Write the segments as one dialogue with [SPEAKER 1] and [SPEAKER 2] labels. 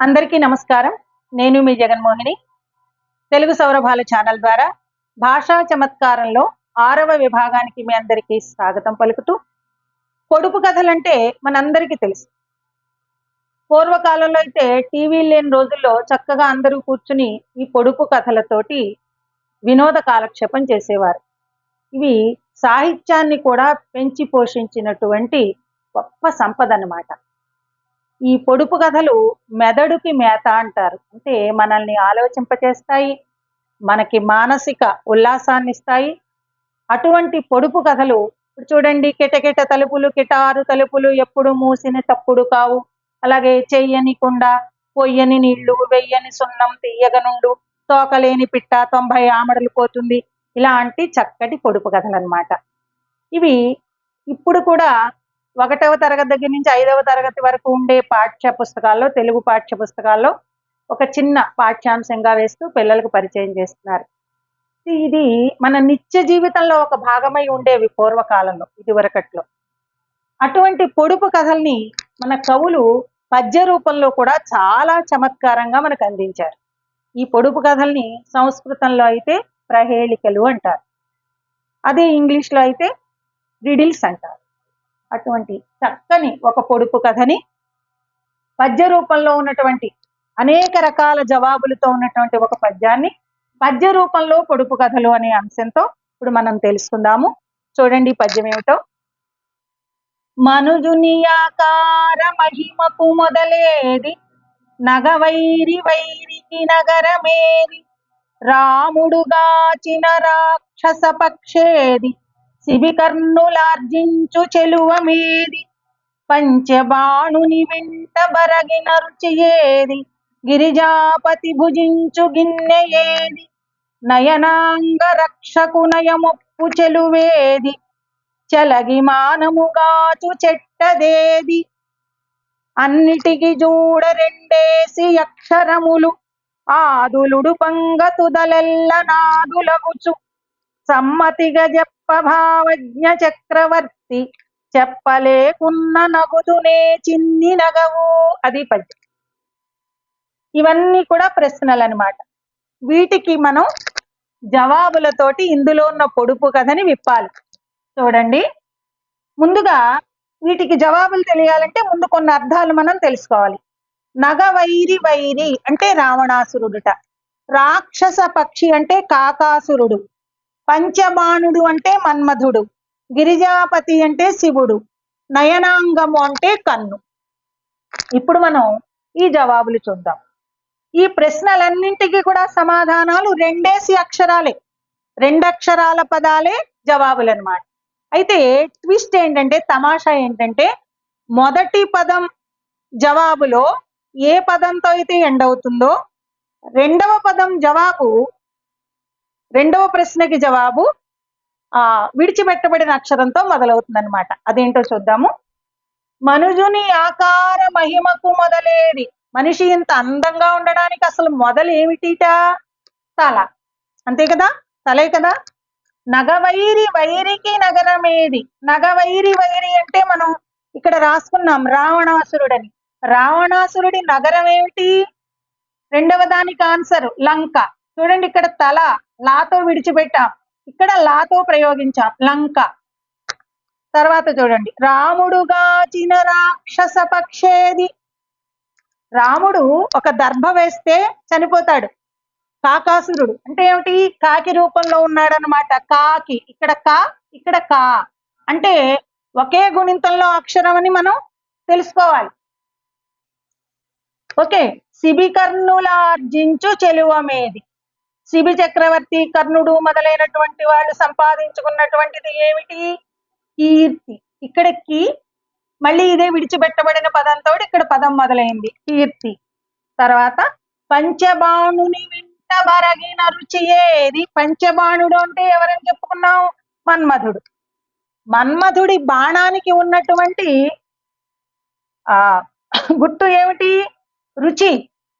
[SPEAKER 1] అందరికీ నమస్కారం. నేను మీ జగన్మోహిని. తెలుగు సౌరభాల ఛానల్ ద్వారా భాషా చమత్కారంలో ఆరవ విభాగానికి మీ అందరికీ స్వాగతం పలుకుతూ పొడుపు కథలంటే మనందరికీ తెలుసు. పూర్వకాలంలో అయితే టీవీ లేని రోజుల్లో చక్కగా అందరూ కూర్చుని ఈ పొడుపు కథలతోటి వినోద కాలక్షేపం చేసేవారు. ఇవి సాహిత్యాన్ని కూడా పెంచి పోషించినటువంటి గొప్ప సంపద అన్నమాట ఈ పొడుపు కథలు మెదడుకి మేత అంటారు. అంటే మనల్ని ఆలోచింపచేస్తాయి మనకి మానసిక ఉల్లాసాన్ని ఇస్తాయి అటువంటి పొడుపు కథలు ఇప్పుడు చూడండి కిటకిట తలుపులు కిటారు తలుపులు ఎప్పుడు మూసిన తప్పుడు కావు. అలాగే చెయ్యని కుండ పొయ్యని నీళ్ళు వెయ్యని సున్నం తీయగనుండు తోకలేని పిట్ట తొంభై ఆమడలు పోతుంది. ఇలాంటి చక్కటి పొడుపు కథలు అన్నమాట ఇవి ఇప్పుడు కూడా ఒకటవ తరగతి దగ్గర నుంచి ఐదవ తరగతి వరకు ఉండే పాఠ్య పుస్తకాల్లో తెలుగు పాఠ్య పుస్తకాల్లో ఒక చిన్న పాఠ్యాంశంగా వేస్తూ పిల్లలకు పరిచయం చేస్తున్నారు. ఇది మన నిత్య జీవితంలో ఒక భాగమై ఉండేవి పూర్వకాలంలో ఇదివరకట్లో. అటువంటి పొడుపు కథల్ని మన కవులు పద్య రూపంలో కూడా చాలా చమత్కారంగా మనకు అందించారు. ఈ పొడుపు కథల్ని సంస్కృతంలో అయితే ప్రహేళికలు అంటారు. అదే ఇంగ్లీష్లో అయితే రిడిల్స్ అంటారు. అటువంటి చక్కని ఒక పొడుపు కథని పద్య రూపంలో ఉన్నటువంటి అనేక రకాల జవాబులతో ఉన్నటువంటి ఒక పద్యాన్ని పద్య రూపంలో పొడుపు కథలు అనే అంశంతో ఇప్పుడు మనం తెలుసుకుందాము. చూడండి పద్యం ఏమిటో. మనుజునియాకార మహిమకు మొదలేది నగవైరి వైరికి నగరమేది రాముడుగాచిన రాక్షస పక్షేది శిబికర్ణులార్జించు చెలువమేది పంచబాణుని వెంట బరగిన రుచియేది గిరిజాపతి భుజించు గిన్నె ఏది? నయనాంగ రక్షకు నయమొప్పు చెలువేది? చలగి మానముగాచు చెట్టదేది? అన్నిటికి జూడ రెండేసి అక్షరములు. ఆదులుడు పంగతుదలెల్ల నాదులగుచు. సమ్మతిగా చెప్ప చక్రవర్తి చెప్పలేకున్న నగుదునే చిన్ని నగవు అది పద్యం. ఇవన్నీ కూడా ప్రశ్నలు అన్నమాట వీటికి మనం జవాబులతోటి ఇందులో ఉన్న పొడుపు కథని విప్పాలి. చూడండి. ముందుగా వీటికి జవాబులు తెలియాలంటే ముందు కొన్ని అర్థాలు మనం తెలుసుకోవాలి. నగ వైరి వైరి అంటే రావణాసురుడుట. రాక్షస పక్షి అంటే కాకాసురుడు. పంచబాణుడు అంటే మన్మధుడు గిరిజాపతి అంటే శివుడు నయనాంగము అంటే కన్ను. ఇప్పుడు మనం ఈ జవాబులు చూద్దాం. ఈ ప్రశ్నలన్నింటికి కూడా సమాధానాలు రెండేసి అక్షరాలే. రెండక్షరాల పదాలే జవాబులు అన్నమాట అయితే ట్విస్ట్ ఏంటంటే తమాషా ఏంటంటే మొదటి పదం జవాబులో ఏ పదంతో అయితే ఎండ్ అవుతుందో రెండవ పదం జవాబు రెండవ ప్రశ్నకి జవాబు ఆ విడిచిపెట్టబడిన అక్షరంతో మొదలవుతుంది అనమాట అదేంటో చూద్దాము. మనుజుని ఆకార మహిమకు మొదలేది మనిషి ఇంత అందంగా ఉండడానికి అసలు మొదలు ఏమిటిట తల. అంతే కదా? తలే కదా? నగవైరి వైరికి నగరమేది నగవైరి వైరి అంటే మనం ఇక్కడ రాసుకున్నాం రావణాసురుడని. రావణాసురుడి నగరం ఏమిటి రెండవ దానికి ఆన్సర్ లంక. చూడండి ఇక్కడ తల. లాతో విడిచిపెట్టాం. ఇక్కడ లాతో ప్రయోగించాం. లంక. తర్వాత చూడండి. రాముడుగాచిన రాక్షస పక్షేది. రాముడు ఒక దర్భ వేస్తే చనిపోతాడు. కాకాసురుడు. అంటే ఏమిటి? కాకి రూపంలో ఉన్నాడనమాట కాకి. ఇక్కడ కా ఇక్కడ కా. అంటే ఒకే గుణింతంలో అక్షరం అని మనం తెలుసుకోవాలి. ఓకే. శిబికర్ణులార్జించు చెలువమేది శిబి చక్రవర్తి కర్ణుడు మొదలైనటువంటి వాళ్ళు సంపాదించుకున్నటువంటిది ఏమిటి? కీర్తి. ఇక్కడికి మళ్ళీ ఇదే విడిచిపెట్టబడిన పదంతో ఇక్కడ పదం మొదలైంది. కీర్తి. తర్వాత పంచబాణుని వింట బరగిన రుచి ఏది? పంచబాణుడు అంటే ఎవరని చెప్పుకున్నాం మన్మధుడు. మన్మధుడి బాణానికి ఉన్నటువంటి ఆ గుర్తు ఏమిటి? రుచి.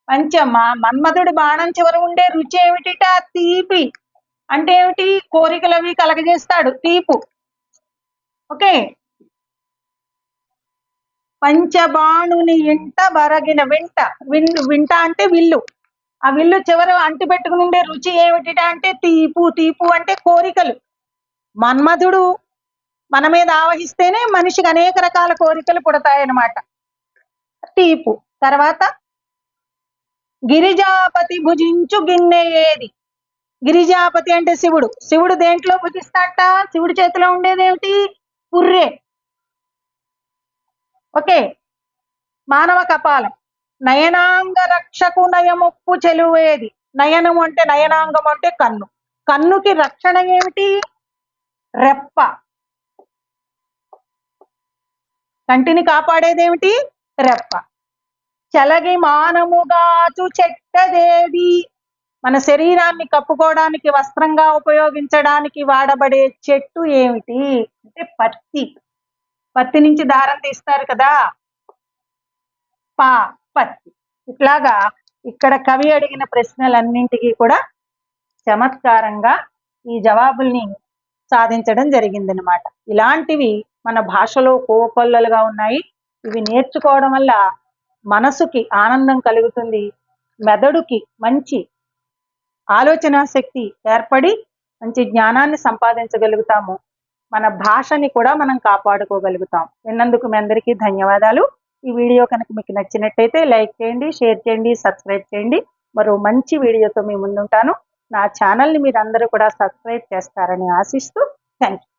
[SPEAKER 1] పంచమ మన్మధుడి బాణం చివర ఉండే రుచి ఏమిటిట? తీపి. అంటే ఏమిటి? కోరికలు అవి కలగజేస్తాడు తీపు. ఓకే. పంచబాణుని ఇంట బరగిన వింట విన్ వింట అంటే విల్లు. ఆ విల్లు చివర అంటి పెట్టుకుని ఉండే రుచి ఏమిటిట అంటే తీపు. తీపు అంటే కోరికలు. మన్మధుడు మన మీద ఆవహిస్తేనే మనిషికి అనేక రకాల కోరికలు పుడతాయన్నమాట. తీపు. తర్వాత గిరిజాపతి భుజించు గిన్నె ఏది గిరిజాపతి అంటే శివుడు. శివుడు దేంట్లో భుజిస్తాట శివుడి చేతిలో ఉండేది ఏమిటి పుర్రే. ఓకే. మానవ కపాలం. నయనాంగ రక్షకు నయముప్పు చెలువేది. నయనం అంటే నయనాంగం అంటే కన్ను. కన్నుకి రక్షణ ఏమిటి? రెప్ప. కంటిని కాపాడేదేమిటి? రెప్ప. చలగి మానముగాచు చెట్టదేది మన శరీరాన్ని కప్పుకోవడానికి వస్త్రంగా ఉపయోగించడానికి వాడబడే చెట్టు ఏమిటి? అంటే పత్తి. పత్తి నుంచి దారం తీస్తారు కదా? పా పత్తి. ఇట్లాగా ఇక్కడ కవి అడిగిన ప్రశ్నలన్నింటికి కూడా చమత్కారంగా ఈ జవాబుల్ని సాధించడం జరిగిందనమాట ఇలాంటివి మన భాషలో కోకొల్లలుగా ఉన్నాయి. ఇవి నేర్చుకోవడం వల్ల మనసుకి ఆనందం కలుగుతుంది. మెదడుకి మంచి ఆలోచన శక్తి ఏర్పడి మంచి జ్ఞానాన్ని సంపాదించగలుగుతాము. మన భాషని కూడా మనం కాపాడుకోగలుగుతాం. విన్నందుకు మీ అందరికీ ధన్యవాదాలు. ఈ వీడియో కనుక మీకు నచ్చినట్టయితే లైక్ చేయండి షేర్ చేయండి సబ్స్క్రైబ్ చేయండి. మరో మంచి వీడియోతో మీ ముందుంటాను. నా ఛానల్ని మీరు అందరూ కూడా సబ్స్క్రైబ్ చేస్తారని ఆశిస్తూ థ్యాంక్ యూ